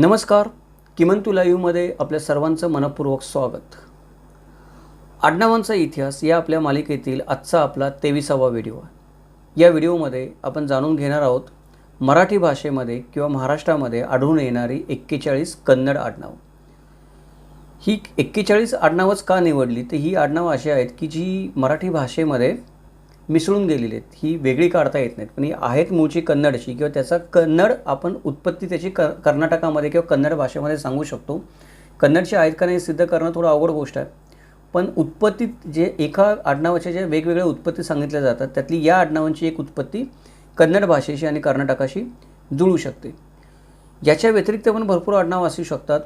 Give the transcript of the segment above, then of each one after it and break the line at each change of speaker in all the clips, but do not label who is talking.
नमस्कार. किमंतू लाईव्हमध्ये आपल्या सर्वांचं मनपूर्वक स्वागत. आडनावांचा इतिहास या आपल्या मालिकेतील आजचा आपला तेविसावा व्हिडिओ आहे. या व्हिडिओमध्ये आपण जाणून घेणार आहोत मराठी भाषेमध्ये किंवा महाराष्ट्रामध्ये आढळून येणारी एक्केचाळीस कन्नड आडनाव. ही एक्केचाळीस आडनावच का निवडली? तर ही आडनावं अशी आहेत की जी मराठी भाषेमध्ये मिसळून गेलेली आहेत. ही वेगळी काढता येत नाहीत. पण ही आहेत मूळची कन्नडची किंवा त्याचा कन्नड आपण उत्पत्ती त्याची क कर्नाटकामध्ये किंवा कन्नड भाषेमध्ये सांगू शकतो. कन्नडची आहेत का नाही सिद्ध करणं थोडं अवघड गोष्ट आहे. पण उत्पत्तीत जे एका आडनावाच्या ज्या वेगवेगळ्या उत्पत्ती सांगितल्या जातात त्यातली या आडनावांची एक उत्पत्ती कन्नड भाषेशी आणि कर्नाटकाशी जुळू शकते. याच्या व्यतिरिक्त पण भरपूर आडनावं असू शकतात.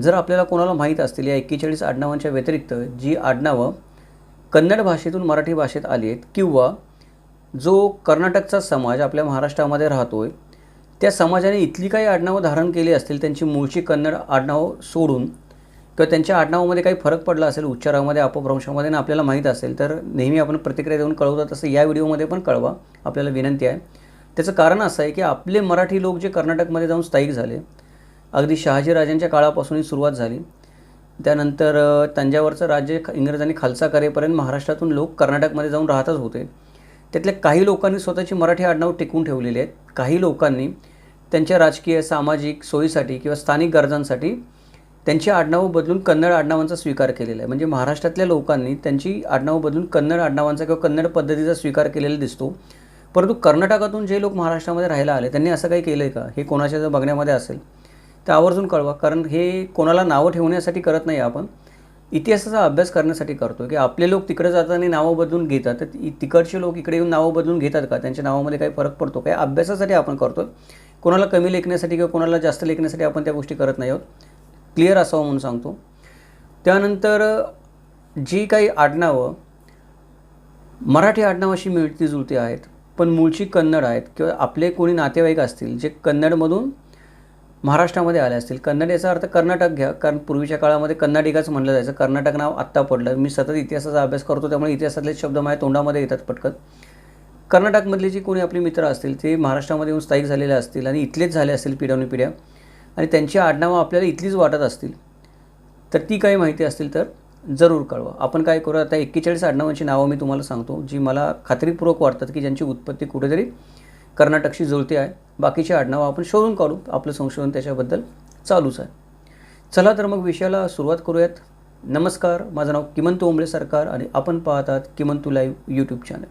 जर आपल्याला कोणाला माहीत असतील या एक्केचाळीस आडनावांच्या व्यतिरिक्त जी आडनावं कन्नड भाषेतून मराठी भाषेत आली आहेत किंवा जो कर्नाटकचा समाज आपल्या महाराष्ट्रामध्ये राहतो आहे त्या समाजाने इथली काही आडनावं धारण केली असतील त्यांची मूळची कन्नड आडनावं सोडून किंवा त्यांच्या आडनावामध्ये काही फरक पडला असेल उच्चारामध्ये अपभ्रंशामध्ये ना आपल्याला माहीत असेल तर नेहमी आपण प्रतिक्रिया देऊन कळवतात तसं या व्हिडिओमध्ये पण कळवा. आपल्याला विनंती आहे. त्याचं कारण असं आहे की आपले मराठी लोक जे कर्नाटकमध्ये जाऊन स्थायिक झाले अगदी शहाजीराजांच्या काळापासूनही सुरुवात झाली त्यानंतर तंजावरचं राज्य इंग्रजांनी खालसा करेपर्यंत महाराष्ट्रातून लोक कर्नाटकमध्ये जाऊन राहतच होते. त्यातल्या काही लोकांनी स्वतःची मराठी आडनाव टिकवून ठेवलेली आहेत. काही लोकांनी त्यांच्या राजकीय सामाजिक सोयीसाठी किंवा स्थानिक गरजांसाठी त्यांची आडनावं बदलून कन्नड आडनावांचा स्वीकार केलेला आहे. म्हणजे महाराष्ट्रातल्या लोकांनी त्यांची आडनावं बदलून कन्नड आडनावांचा किंवा कन्नड पद्धतीचा स्वीकार केलेला दिसतो. परंतु कर्नाटकातून जे लोक महाराष्ट्रामध्ये राहायला आले त्यांनी असं काही केलं आहे का? हे कोणाच्या जर बघण्यामध्ये असेल. तर आवर्जून कळवा. कारण हे कोणाला नावं ठेवण्यासाठी करत नाही आपण. इतिहासाचा अभ्यास करण्यासाठी करतो की आपले लोक तिकडे जाताना नावं बदलून घेतात. तर तिकडचे लोक इकडे येऊन नावं बदलून घेतात का? त्यांच्या नावामध्ये काही फरक पडतो काय अभ्यासासाठी आपण करतो कोणाला कमी लेखण्यासाठी किंवा कोणाला जास्त लेखण्यासाठी आपण त्या गोष्टी करत नाही आहोत. क्लिअर असावं म्हणून सांगतो. त्यानंतर जी काही आडनावं मराठी आडनावाशी मिळती जुळती आहेत पण मूळची कन्नड आहेत किंवा आपले कोणी नातेवाईक असतील जे कन्नडमधून महाराष्ट्रामध्ये आले असतील. कन्नड याचा अर्थ कर्नाटक घ्या. कारण पूर्वीच्या काळामध्ये कर्नाटिकाच म्हणलं जायचं. कर्नाटक नाव आत्ता पडलं. मी सतत इतिहासाचा अभ्यास करतो त्यामुळे इतिहासातले शब्द माझ्या तोंडामध्ये येतात पटकन. कर्नाटकमधले जी कोणी आपले मित्र असतील ते महाराष्ट्रामध्ये येऊन स्थायिक झालेले असतील आणि इथलेच झाले असतील पिढ्यानुपिढ्या आणि त्यांची आडनावं आपल्याला इथलीच वाटत असतील तर ती काही माहिती असतील तर जरूर कळवा. आपण काय करू आता एक्केचाळीस आडनावांची नावं मी तुम्हाला सांगतो जी मला खात्रीपूर्वक वाटतात की ज्यांची उत्पत्ती कुठेतरी कर्नाटकशी जुळते आहे. बाकीची आडनावं आपण शोधून काढू. आपलं संशोधन त्याच्याबद्दल चालूच आहे. चला तर मग विषयाला सुरुवात करूयात. नमस्कार. माझं नाव किमंतू ओंबळे सरकार आणि आपण पाहतात किमंतू लाईव्ह यूट्यूब चॅनल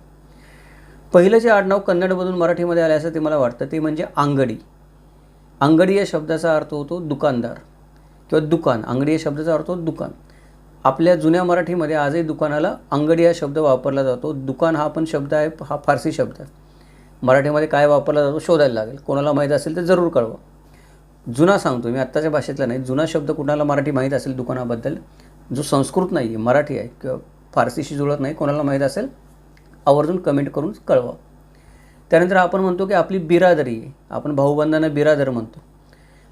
पहिलं जे आडनाव कन्नडमधून मराठीमध्ये आले असं ते मला वाटतं ते म्हणजे आंगडी. अंगडी या शब्दाचा अर्थ होतो दुकानदार किंवा दुकान. अंगडी या शब्दाचा अर्थ होतो दुकान. आपल्या जुन्या मराठीमध्ये आजही दुकानाला अंगडी हा शब्द वापरला जातो. दुकान हा पण शब्द आहे हा फारसी शब्द आहे. मराठीमध्ये काय वापरला जातो शोधायला लागेल. कोणाला माहीत असेल तर जरूर कळवा. जुना सांगतो मी आत्ताच्या भाषेतला नाही. जुना शब्द कुणाला मराठी माहीत असेल दुकानाबद्दल जो संस्कृत नाही आहे मराठी आहे किंवा फारसीशी जुळत नाही कोणाला माहीत असेल आवर्जून कमेंट करून कळवा. त्यानंतर आपण म्हणतो की आपली बिरादरी आहे आपण भाऊबंधांना बिरादर म्हणतो.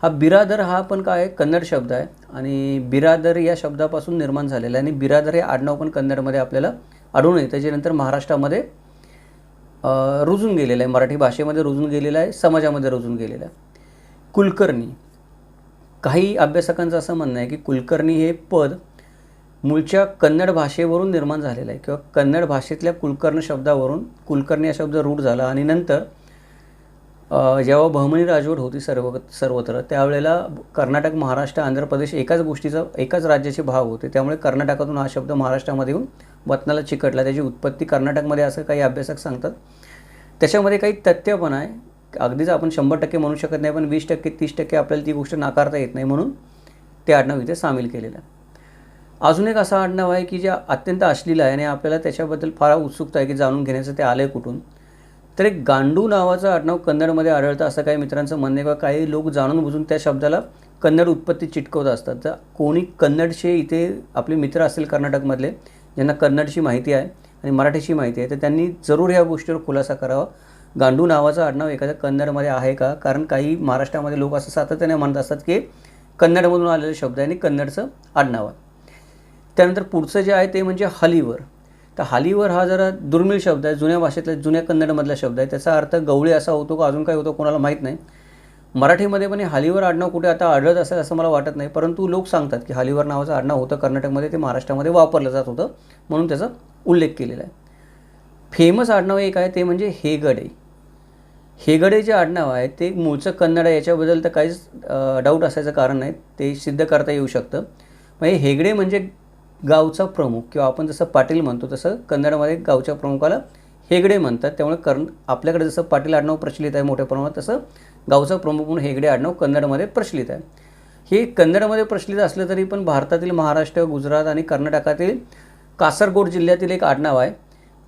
हा बिरादर हा पण काय आहे कन्नड शब्द आहे आणि बिरादर या शब्दापासून निर्माण झालेला आहे आणि बिरादर हे आडनाव पण कन्नडमध्ये आपल्याला आढळून येतं. त्याच्यानंतर महाराष्ट्रामध्ये रुजून गेलेलं आहे. मराठी भाषेमध्ये रुजून गेलेलं आहे समाजामध्ये रुजून गेलेलं आहे. कुलकर्णी. काही अभ्यासकांचं असं म्हणणं आहे की कुलकर्णी हे पद मूळच्या कन्नड भाषेवरून निर्माण झालेलं आहे किंवा कन्नड भाषेतल्या कुलकर्ण शब्दावरून कुलकर्णी हा शब्द रूढ झाला आणि नंतर जेव्हा बहमनी राजवट होती सर्व सर्वत्र त्यावेळेला कर्नाटक महाराष्ट्र आंध्र प्रदेश एकाच गोष्टीचा एकाच राज्याचे भाग होते. त्यामुळे कर्नाटकातून हा शब्द महाराष्ट्रामध्ये येऊन वतनाला चिकटला. त्याची उत्पत्ती कर्नाटकमध्ये असं काही अभ्यासक सांगतात. त्याच्यामध्ये काही तथ्य पण आहे. अगदीच आपण शंभर टक्के म्हणू शकत नाही पण वीस टक्के तीस टक्के आपल्याला ती गोष्ट नाकारता येत नाही म्हणून ते आडनाव इथे सामील केलेलं आहे. अजून एक असा आडनाव आहे की जे अत्यंत अश्लील आहे आणि आपल्याला त्याच्याबद्दल फार उत्सुकता आहे की जाणून घेण्याचं ते आलं आहे कुठून. तर एक गांडू नावाचं आडनाव कन्नडमध्ये आढळतं असं काही मित्रांचं म्हणणं आहे किंवा काही लोक जाणून बुजून त्या शब्दाला कन्नड उत्पत्ती चिटकवत असतात. तर कोणी कन्नडचे इथे आपले मित्र असतील कर्नाटकमधले ज्यांना कन्नडची माहिती आहे आणि मराठीची माहिती आहे. तर त्यांनी जरूर या गोष्टीवर खुलासा करावा. गांडू नावाचं आडनाव एखाद्या कन्नडमध्ये आहे का? कारण काही महाराष्ट्रामध्ये लोक असं सातत्याने म्हणत असतात की कन्नडमधून आलेले शब्द आहे आणि कन्नडचं आडनाव आहे. त्यानंतर पुढचं जे आहे ते म्हणजे हलीवर. तर हलीवर हा जरा दुर्मिळ शब्द आहे. जुन्या भाषेतला जुन्या कन्नडमधला शब्द आहे. त्याचा अर्थ गवळी असा होतो का अजून काय होतो कोणाला माहीत नाही. मराठीमध्ये पण हे हालीवर आडनाव कुठे आता आढळत असेल असं मला वाटत नाही परंतु लोक सांगतात की हालीवर नावाचं आडनाव होतं. कर्नाटकमध्ये ते महाराष्ट्रामध्ये वापरलं जात होतं म्हणून त्याचा उल्लेख केलेला आहे. फेमस आडनाव एक आहे ते म्हणजे हेगडे. हेगडे जे आडनाव आहे ते मूळचं कन्नड आहे. याच्याबद्दल तर काहीच डाऊट असायचं कारण नाही. ते सिद्ध करता येऊ शकतं. म्हणजे हेगडे म्हणजे गावचा प्रमुख किंवा आपण जसं पाटील म्हणतो तसं कन्नडमध्ये गावच्या प्रमुखाला हेगडे म्हणतात. त्यामुळे कर्ण आपल्याकडे जसं पाटील आडनाव प्रचलित आहे मोठ्या प्रमाणात तसं गावचा प्रमुख म्हणून हेगडे आडनाव कन्नडमध्ये प्रचलित आहे. हे कन्नडमध्ये प्रचलित असलं तरी पण भारतातील महाराष्ट्र गुजरात आणि कर्नाटकातील कासरगोड जिल्ह्यातील एक आडनाव आहे.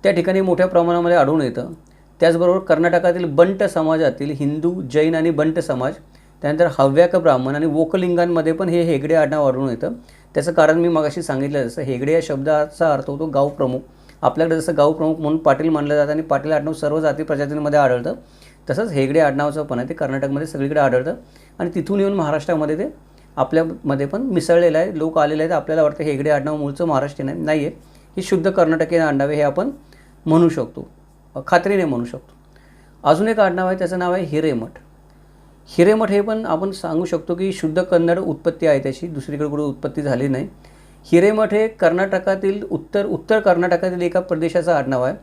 त्या ठिकाणी मोठ्या प्रमाणामध्ये आढळून येतं. त्याचबरोबर कर्नाटकातील बंट समाजातील हिंदू जैन आणि बंट समाज त्यानंतर हव्याक ब्राह्मण आणि वोकलिंगांमध्ये पण हे हेगडे आडनाव आढळून येतं. त्याचं कारण मी मगाशी सांगितलं जसं हेगडे या शब्दाचा अर्थ होतो गाव प्रमुख. आपल्याकडे जसं गाव प्रमुख म्हणून पाटील मानलं जातं आणि पाटील आडनाव सर्व जाती प्रजातींमध्ये आढळतं. तसंच हेगडे आडनावाचं पण आहे ते कर्नाटकमध्ये सगळीकडे आढळतं. आणि तिथून येऊन महाराष्ट्रामध्ये ते आपल्यामध्ये पण मिसळलेलं आहे लोक आलेले आहेत. आपल्याला वाटतं हेगडे आडनाव मूळचं महाराष्ट्रीयन आहे. नाही आहे ही शुद्ध कर्नाटकीय आडनावे हे आपण म्हणू शकतो. खात्रीने म्हणू शकतो. अजून एक आडनाव आहे त्याचं नाव आहे हिरेमठ. हिरेमठ हे पण आपण सांगू शकतो की शुद्ध कन्नड उत्पत्ती आहे त्याची. दुसरीकडे कुठे उत्पत्ती झाली नाही. हिरेमठ हे कर्नाटकातील उत्तर उत्तर कर्नाटकातील एका प्रदेशाचं आडनाव आहे.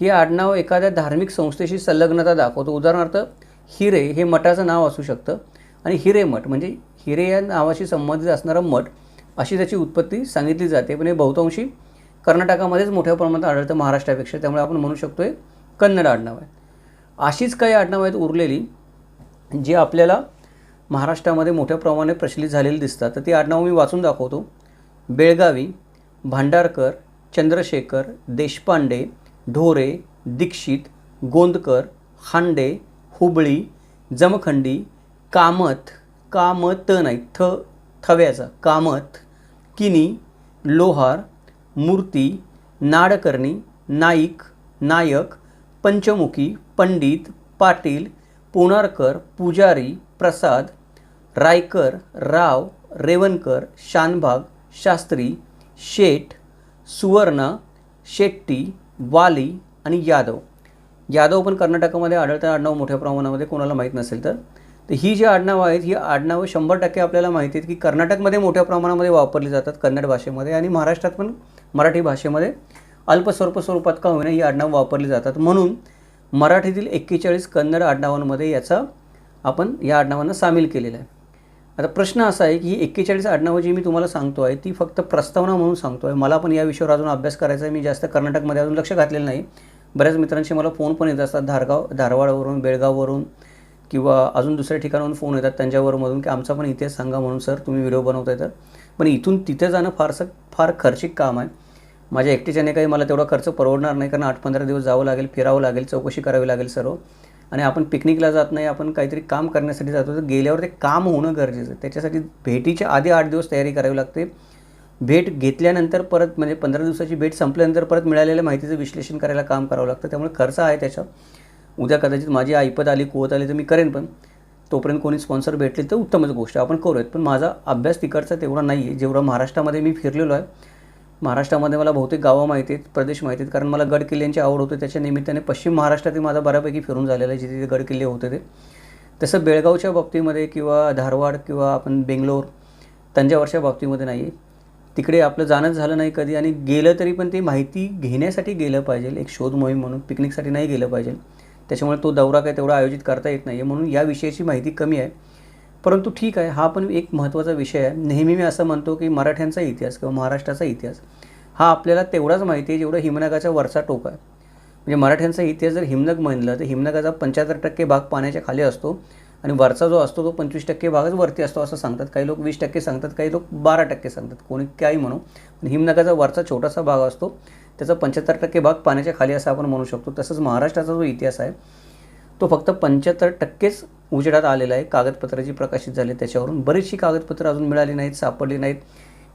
हे आडनाव एखाद्या धार्मिक संस्थेशी संलग्नता दाखवतो. उदाहरणार्थ हिरे हे मठाचं नाव असू शकतं आणि हिरे मठ म्हणजे हिरे या नावाशी संबंधित असणारं मठ अशी त्याची उत्पत्ती सांगितली जाते. पण हे बहुतांशी कर्नाटकामध्येच मोठ्या प्रमाणात आढळतं महाराष्ट्रापेक्षा. त्यामुळे आपण म्हणू शकतो हे कन्नड आडनाव आहे. अशीच काही आडनावं आहेत उरलेली जी आपल्याला महाराष्ट्रामध्ये मोठ्या प्रमाणे प्रचलित झालेली दिसतात. तर ती आडनावं मी वाचून दाखवतो. बेळगावी भांडारकर चंद्रशेखर देशपांडे ढोरे दीक्षित गोंदकर हांडे हुबळी जमखंडी कामत कामत नाही थ थव्याचा कामत किनी लोहार मूर्ती नाडकर्णी नाईक नायक पंचमुखी पंडित पाटील पुणारकर पुजारी प्रसाद रायकर राव रेवणकर शानभाग शास्त्री शेठ सुवर्ण शेट्टी वाली आणि यादव. यादव पण कर्नाटकामध्ये आढळतं आडनाव मोठ्या प्रमाणामध्ये कोणाला माहीत नसेल तर. तर ही जी आडनावं आहेत ही आडनावं शंभर टक्के आपल्याला माहिती आहेत की कर्नाटकमध्ये मोठ्या प्रमाणामध्ये वापरली जातात कन्नड भाषेमध्ये आणि महाराष्ट्रात पण मराठी भाषेमध्ये अल्पस्वल्प स्वरूपात का होईना ही आडनावं वापरली जातात. म्हणून मराठीतील एक्केचाळीस कन्नड आडनावांमध्ये याचा आपण या आडनावांना सामील केलेलं आहे. आता प्रश्न असा आहे की ही एक्केचाळीस आडनावं जी मी तुम्हाला सांगतो आहे ती फक्त प्रस्तावना म्हणून सांगतो आहे. मला पण या विषयावर अजून अभ्यास करायचा आहे. मी जास्त कर्नाटकमध्ये अजून लक्ष घातलेलं नाही. बऱ्याच मित्रांशी मला फोन पण येत असतात. धारगाव धारवाडवरून बेळगाववरून किंवा अजून दुसऱ्या ठिकाणाहून फोन येतात त्यांच्यावरमधून की आमचा पण इतिहास सांगा म्हणून. सर तुम्ही व्हिडिओ बनवता तर. पण इथून तिथे जाणं फारसं फार खर्चिक काम आहे. माझ्या एकटीच्याने काही मला तेवढा खर्च परवडणार नाही कारण आठ पंधरा दिवस जावं लागेल फिरावं लागेल चौकशी करावी लागेल सर्व. आणि आपण पिकनिकला जात नाही आपण काहीतरी काम करण्यासाठी जातो तर गेल्यावर ते काम होणं गरजेचं आहे. त्याच्यासाठी भेटीच्या आधी आठ दिवस तयारी करावी लागते. भेट घेतल्यानंतर परत म्हणजे पंधरा दिवसाची भेट संपल्यानंतर परत मिळालेल्या माहितीचं विश्लेषण करायला काम करावं लागतं. त्यामुळे खर्च आहे त्याचा उद्या कदाचित माझी ऐपत आली कुवत आली तर मी करेन पण. तोपर्यंत कोणी स्पॉन्सर भेटले तर उत्तमच गोष्ट आपण करूयात पण माझा अभ्यास तिकडचा तेवढा नाही आहे जेवढा महाराष्ट्रामध्ये मी फिरलेलो आहे महाराष्ट्रामध्ये मला बहुतेक गावं माहिती आहेत प्रदेश माहिती आहेत. कारण मला गड किल्ल्यांची आवड होती. त्याच्या निमित्ताने पश्चिम महाराष्ट्रातील माझा बऱ्यापैकी फिरून झालेला आहे जिथे गड किल्ले होते ते. तसं बेळगावच्या बाबतीमध्ये किंवा धारवाड किंवा आपण बेंगलोर तंजावरच्या बाबतीमध्ये नाही. आहे तिकडे आपलं जाणंच झालं नाही कधी आणि गेलं तरी पण ती माहिती घेण्यासाठी गेलं पाहिजे. एक शोध मोहीम म्हणून पिकनिकसाठी नाही गेलं पाहिजे. त्याच्यामुळे तो दौरा काय तेवढा आयोजित करता येत नाही आहे म्हणून या विषयाची माहिती कमी आहे. परंतु ठीक आहे हा पण एक महत्त्वाचा विषय आहे. नेहमी मी असं म्हणतो की मराठ्यांचा इतिहास किंवा महाराष्ट्राचा इतिहास हा आपल्याला तेवढाच माहिती आहे जेवढा हिमनगाचा वरचा टोक आहे. म्हणजे मराठ्यांचा इतिहास जर हिमनग म्हणलं तर हिमनगाचा पंच्याहत्तर टक्के भाग पाण्याच्या खाली असतो आणि वरचा जो असतो तो पंचवीस टक्के भागच वरती असतो असं सांगतात. काही लोक वीस टक्के सांगतात काही लोक बारा टक्के सांगतात. कोणी काही म्हणू पण हिमनगाचा वरचा छोटासा भाग असतो त्याचा पंच्याहत्तर टक्के भाग पाण्याच्या खाली असं आपण म्हणू शकतो. तसंच महाराष्ट्राचा जो इतिहास आहे तो फक्त पंच्याहत्तर टक्केच उजेडात आलेला आहे. कागदपत्र जी प्रकाशित झाली त्याच्यावरून बरीचशी कागदपत्रं अजून मिळाली नाहीत सापडली नाहीत.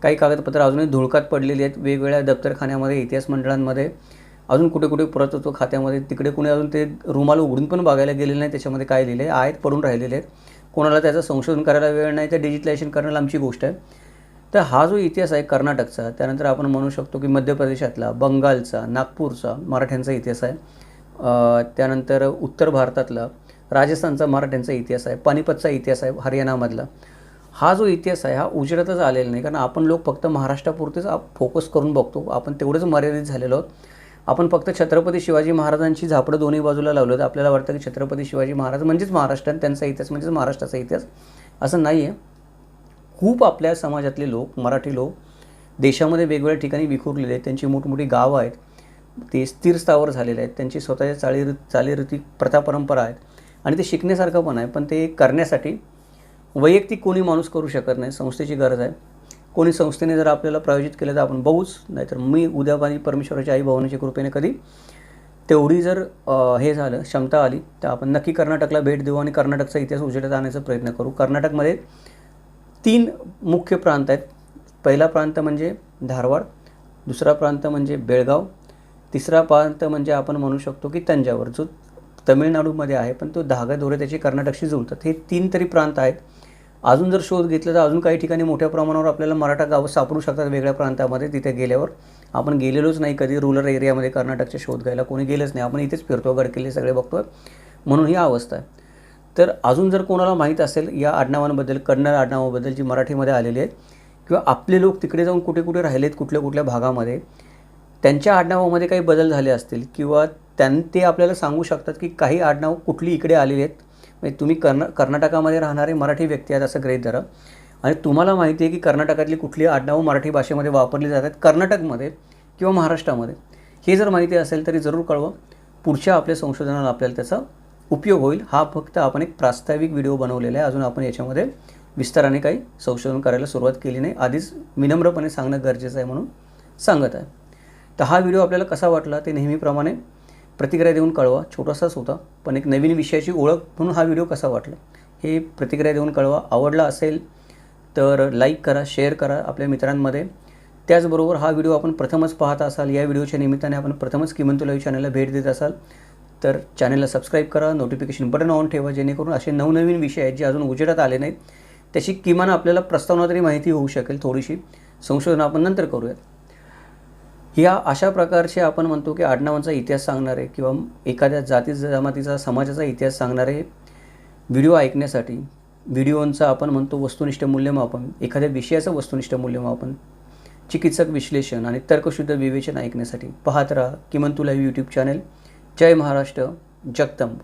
काही कागदपत्रं अजूनही धुळकात पडलेली आहेत. वेगवेगळ्या दप्तरखान्यामध्ये इतिहास मंडळांमध्ये अजून कुठे कुठे पुरातत्व खात्यामध्ये तिकडे कुणी अजून ते रुमाल उघडून पण बघायला गेलेले नाही. त्याच्यामध्ये काय लिहिले आहेत पडून राहिलेले आहेत. कोणाला त्याचं संशोधन करायला वेळ नाही तर डिजिटलायझेशन करण्याला आमची गोष्ट आहे. तर हा जो इतिहास आहे कर्नाटकचा त्यानंतर आपण म्हणू शकतो की मध्य प्रदेशातला बंगालचा नागपूरचा मराठ्यांचा इतिहास आहे. त्यानंतर उत्तर भारतातला राजस्थानचा मराठ्यांचा इतिहास आहे पानिपतचा इतिहास आहे हरियाणामधला. हा जो इतिहास आहे हा उजेडातच आलेला नाही कारण आपण लोक फक्त महाराष्ट्रापुरतेच फोकस करून बघतो. आपण तेवढंच मर्यादित झालेलो आहोत. आपण फक्त छत्रपती शिवाजी महाराजांची झापडं दोन्ही बाजूला लावलं तर आपल्याला वाटतं की छत्रपती शिवाजी महाराज म्हणजेच महाराष्ट्र आणि त्यांचा इतिहास म्हणजेच महाराष्ट्राचा इतिहास. असं नाही आहे खूप आपल्या समाजातले लोक मराठी लोक देशामध्ये वेगवेगळ्या ठिकाणी विखुरलेले आहेत. त्यांची मोठमोठी गावं आहेत. ते स्थिरस्थावर झालेले आहेत. त्यांची स्वतःच्या चाली चालीरीती प्रथा परंपरा आहेत. आणि ते शिकण्यासारखं पण आहे पण ते करण्यासाठी वैयक्तिक कोणी माणूस करू शकत नाही संस्थेची गरज आहे. कोणी संस्थेने जर आपल्याला प्रायोजित केलं तर आपण बघूच नाहीतर मी उद्या माझी परमेश्वराच्या आई भावनेच्या कृपेने कधी तेवढी जर हे झालं क्षमता आली तर आपण नक्की कर्नाटकला भेट देऊ आणि कर्नाटकचा इतिहास उजेडात आणण्याचा प्रयत्न करू. कर्नाटकमध्ये तीन मुख्य प्रांत आहेत. पहिला प्रांत म्हणजे धारवाड दुसरा प्रांत म्हणजे बेळगाव तिसरा प्रांत म्हणजे आपण म्हणू शकतो की तंजावर जो तमिळनाडूमध्ये आहे पण तो धागा दोरे त्याचे कर्नाटकशी जुळतात. हे तीन तरी प्रांत आहेत. अजून जर शोध घेतला तर अजून काही ठिकाणी मोठ्या प्रमाणावर आपल्याला मराठा गावं सापडू शकतात वेगळ्या प्रांतामध्ये तिथे गेल्यावर. आपण गेलेलोच नाही कधी रुरल एरियामध्ये कर्नाटकचे शोध घ्यायला. कोणी गेलंच नाही. आपण इथेच फिरतो गडकिल्ले सगळे बघतो. म्हणून ही अवस्था आहे. तर अजून जर कोणाला माहीत असेल या आडनावांबद्दल कन्नड आडनावाबद्दल जी मराठीमध्ये आलेली आहेत किंवा आपले लोक तिकडे जाऊन कुठे कुठे राहिलेत कुठल्या कुठल्या भागामध्ये त्यांच्या आडनावामध्ये काही बदल झाले असतील किंवा त्यां ते आपल्याला सांगू शकतात की काही आडनाव कुठली इकडे आलेली आहेत? म्हणजे तुम्ही कर्ना कर्नाटकामध्ये राहणारे मराठी व्यक्ती आहेत असं गृहीत धरा. आणि तुम्हाला माहिती आहे की कर्नाटकातली कुठली आडनावं मराठी भाषेमध्ये वापरली जातात? कर्नाटकमध्ये किंवा महाराष्ट्रामध्ये? हे जर माहिती असेल तरी जरूर कळवा. पुढच्या आपल्या संशोधनाला आपल्याला त्याचा उपयोग होईल. हा फक्त आपण एक प्रास्ताविक व्हिडिओ बनवलेला आहे. अजून आपण याच्यामध्ये विस्ताराने काही संशोधन करायला सुरुवात केली नाही. आधीच विनम्रपणे सांगणं गरजेचं आहे म्हणून सांगत आहे. तर हा व्हिडिओ आपल्याला कसा वाटला ते नेहमीप्रमाणे प्रतिक्रिया देऊन कळवा. छोटासाच होता पण एक नवीन विषयाची ओळख म्हणून हा व्हिडिओ कसा वाटला हे प्रतिक्रिया देऊन कळवा. आवडला असेल तर लाईक करा शेअर करा आपल्या मित्रांमध्ये. त्याचबरोबर हा व्हिडिओ आपण प्रथमच पाहत असाल या व्हिडिओच्या निमित्ताने आपण प्रथमच किमंतु लाईव्ह चॅनलला भेट देत असाल तर चॅनलला सबस्क्राईब करा. नोटिफिकेशन बटन ऑन ठेवा जेणेकरून असे नवनवीन विषय आहेत जे अजून उजेडात आले नाहीत त्याची किमान आपल्याला प्रस्तावना तरी माहिती होऊ शकेल थोडीशी. संशोधन आपण नंतर करूयात. या अशा प्रकारचे आपण म्हणतो की आडनावांचा इतिहास सांगणारे किंवा एखाद्या जाती जमातीचा समाजाचा इतिहास सांगणारे व्हिडिओ ऐकण्यासाठी व्हिडिओंचा आपण म्हणतो वस्तुनिष्ठ मूल्यमापन एखाद्या विषयाचं वस्तुनिष्ठ मूल्यमापन चिकित्सक विश्लेषण आणि तर्कशुद्ध विवेचन ऐकण्यासाठी पाहत राहा. किमान तुला यूट्यूब चॅनल. जय महाराष्ट्र. जगदंब.